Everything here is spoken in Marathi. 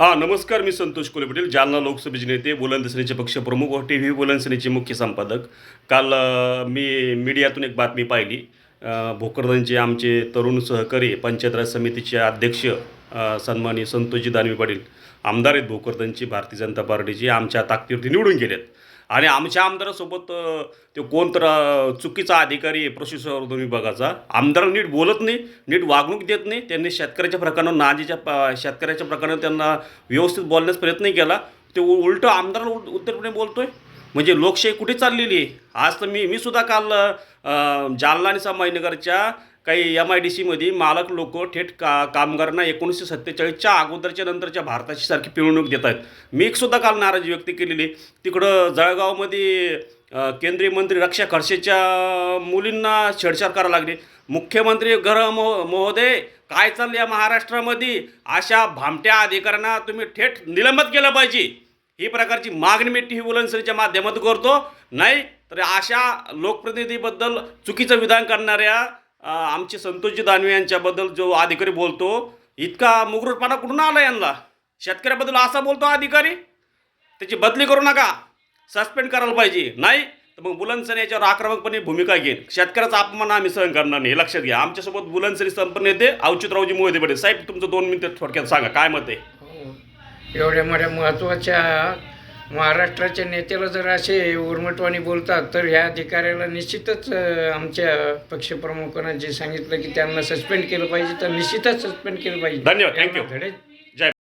हां नमस्कार मी संतोष कोले पटेल जालना लोकसभेचे नेते बुलंद सेनेचे पक्षप्रमुख व टी व्ही बुलंद सेनेचे मुख्य संपादक. काल मी मीडियातून एक बातमी पाहिली. भोकरदनचे आमचे तरुण सहकारी पंचायत राज समितीचे अध्यक्ष सन्मानी सन्माननीय संतोषजी दानवे पाटील आमदार आहेत भोकरदनची भारतीय जनता पार्टीची आमच्या ताकदीवरती निवडून गेलेत. आणि आमच्या आमदारासोबत ते कोण तर चुकीचा अधिकारी आहे पशुसंवर्धन विभागाचा आमदार नीट बोलत नाही नीट वागणूक देत नाही त्यांनी शेतकऱ्याच्या प्रकारानं नाजीच्या शेतकऱ्याच्या प्रकारानं त्यांना व्यवस्थित बोलण्याचा प्रयत्न केला. ते उलटं आमदार उल- उत्तरपणे बोलतोय. म्हणजे लोकशाही कुठे चाललेली आहे? आज तर मी मी सुद्धा काल जालना आणि संभाजीनगरच्या काही एम आय डी सीमध्ये मालक लोक थेट का कामगारांना एकोणीसशे सत्तेचाळीसच्या अगोदरच्या नंतरच्या भारताची सारखी पिळवणूक देत आहेत. मी सुद्धा काल नाराजी व्यक्त केलेली तिकडं जळगावमध्ये केंद्रीय मंत्री रक्षा खडसेच्या मुलींना छेडछाड करायला लागली मुख्यमंत्री घर मो महोदय काय चाललं या महाराष्ट्रामध्ये? अशा भामट्या अधिकाऱ्यांना तुम्ही थेट निलंबित केलं पाहिजे. ही प्रकारची मागणी मी टी व्ही बुलनसरीच्या माध्यमातून करतो. नाही तर अशा लोकप्रतिनिधीबद्दल चुकीचं विधान करणाऱ्या आमचे संतोषजी दानवे यांच्याबद्दल जो अधिकारी बोलतो इतका मुगरूटपणा कुठून आला यांना? शेतकऱ्याबद्दल असा बोलतो अधिकारी? त्याची बदली करू नका. सस्पेंड करायला पाहिजे. नाही तर मग बुलनसरी याच्यावर आक्रमकपणे भूमिका घेईन. शेतकऱ्याचा अपमान आम्ही सहन करणार नाही. हे लक्षात घ्या. आमच्यासोबत बुलनसरी संपन्न येते. अवचितरावजी मोहिते पडेल साहेब तुमचं दोन मिनिटं थोडक्यात सांगा. काय मत आहे? एवढ्या मोठ्या महत्त्वाच्या महाराष्ट्राच्या नेत्याला जर असे उर्मटवाणी बोलतात तर ह्या अधिकाऱ्याला निश्चितच आमच्या पक्षप्रमुखांना जे सांगितलं की त्यांना सस्पेंड केलं पाहिजे तर निश्चितच सस्पेंड केलं पाहिजे. धन्यवाद, धडे